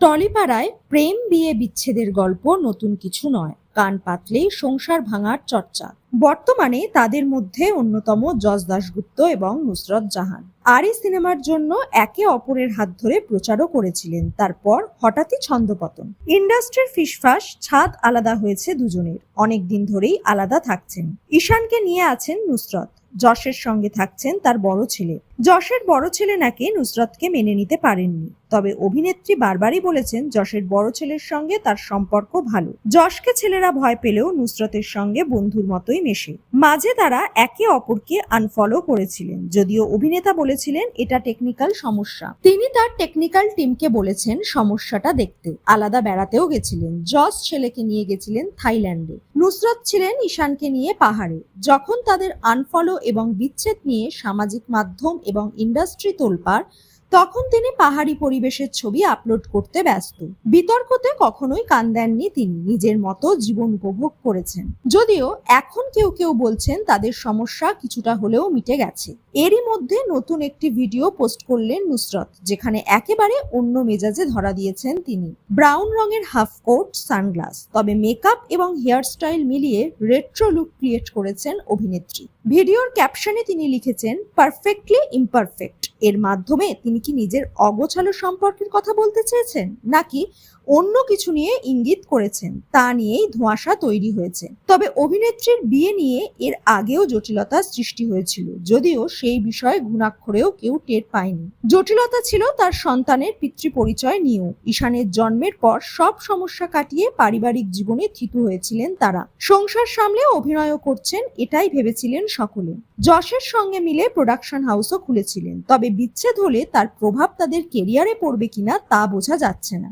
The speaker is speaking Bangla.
টলিপাড়ায় প্রেম বিয়ে বিচ্ছেদের গল্প নতুন কিছু নয়। কান পাতলেই সংসার ভাঙার চর্চা। বর্তমানে তাদের মধ্যে অন্যতম যশ দাশগুপ্ত এবং নুসরত জাহান। আর এই সিনেমার জন্য একে অপরের হাত ধরে প্রচারও করেছিলেন, তারপর হঠাৎই ছন্দপতন। ইন্ডাস্ট্রির ফিসফাস ছাদ আলাদা হয়েছে দুজনের, অনেক দিন ধরেই আলাদা থাকছেন। ঈশানকে নিয়ে আছেন নুসরত, যশের সঙ্গে থাকছেন তার বড় ছেলে। যশের বড় ছেলে নাকি নুসরতকে মেনে নিতে পারেননি। তবে অভিনেত্রী বারবারই বলেছেন, যশের বড় ছেলের সঙ্গে তার সম্পর্ক ভালো। যশকে ছেলেরা ভয় পেলেও নুসরতের সঙ্গে বন্ধুর মতোই মেশে। মাঝে তারা একে অপরকে আনফলো করেছিলেন, যদিও অভিনেতা বলেছিলেন, এটা টেকনিক্যাল সমস্যা। তিনি তার টেকনিক্যাল টিমকে বলেছেন, সমস্যাটা দেখতে। আলাদা বেড়াতেও গেছিলেন। যশ ছেলেকে নিয়ে গেছিলেন থাইল্যান্ডে। নুসরত ছিলেন ঈশানকে নিয়ে পাহাড়ে। যখন তাদের আনফলো এবং বিচ্ছেদ নিয়ে সামাজিক মাধ্যম এবং ইন্ডাস্ট্রি তোলপাড়, তখন তিনি পাহাড়ি পরিবেশের ছবি আপলোড করতে ব্যস্ত। বিতর্কতে কখনোই কান দেননি তিনি, নিজের মতো জীবন উপভোগ করেছেন। যদিও এখন কেউ কেউ বলছেন তাদের সমস্যা কিছুটা হলেও মিটে গেছে। এরই মধ্যে নতুন একটি ভিডিও পোস্ট করলেন নুসরত, যেখানে একেবারে অন্য মেজাজে ধরা দিয়েছেন তিনি। ব্রাউন রঙের হাফ কোট, সানগ্লাস, তবে মেকআপ এবং হেয়ারস্টাইল মিলিয়ে রেট্রো লুক ক্রিয়েট করেছেন অভিনেত্রী। ভিডিওর ক্যাপশনে তিনি লিখেছেন, পারফেক্টলি ইমপারফেক্ট। এর মাধ্যমে তিনি কি নিজের অগোছালো সম্পর্কের কথা বলতে চেয়েছেন, নাকি অন্য কিছু নিয়ে ইঙ্গিত করেছেন, তা নিয়েই ধোঁয়াশা তৈরি হয়েছে। তবে অভিনেত্রীর বিয়ে নিয়ে এর আগেও জটিলতা সৃষ্টি হয়েছিল, যদিও সেই বিষয়ে ঘুণাক্ষরেও কেউ টের পায়নি। জটিলতা ছিল তার সন্তানের পিতৃ পরিচয় নিয়েও। ঈশানের জন্মের পর সব সমস্যা কাটিয়ে পারিবারিক জীবনে থিতু হয়েছিলেন তারা। সংসার সামলে অভিনয়ও করছেন, এটাই ভেবেছিলেন সকলে। যশের সঙ্গে মিলে প্রোডাকশন হাউসও খুলেছিলেন, তবে বিচ্ছেদ হলে তার প্রভাব তাদের কেরিয়ারে পড়বে কিনা তা বোঝা যাচ্ছে না।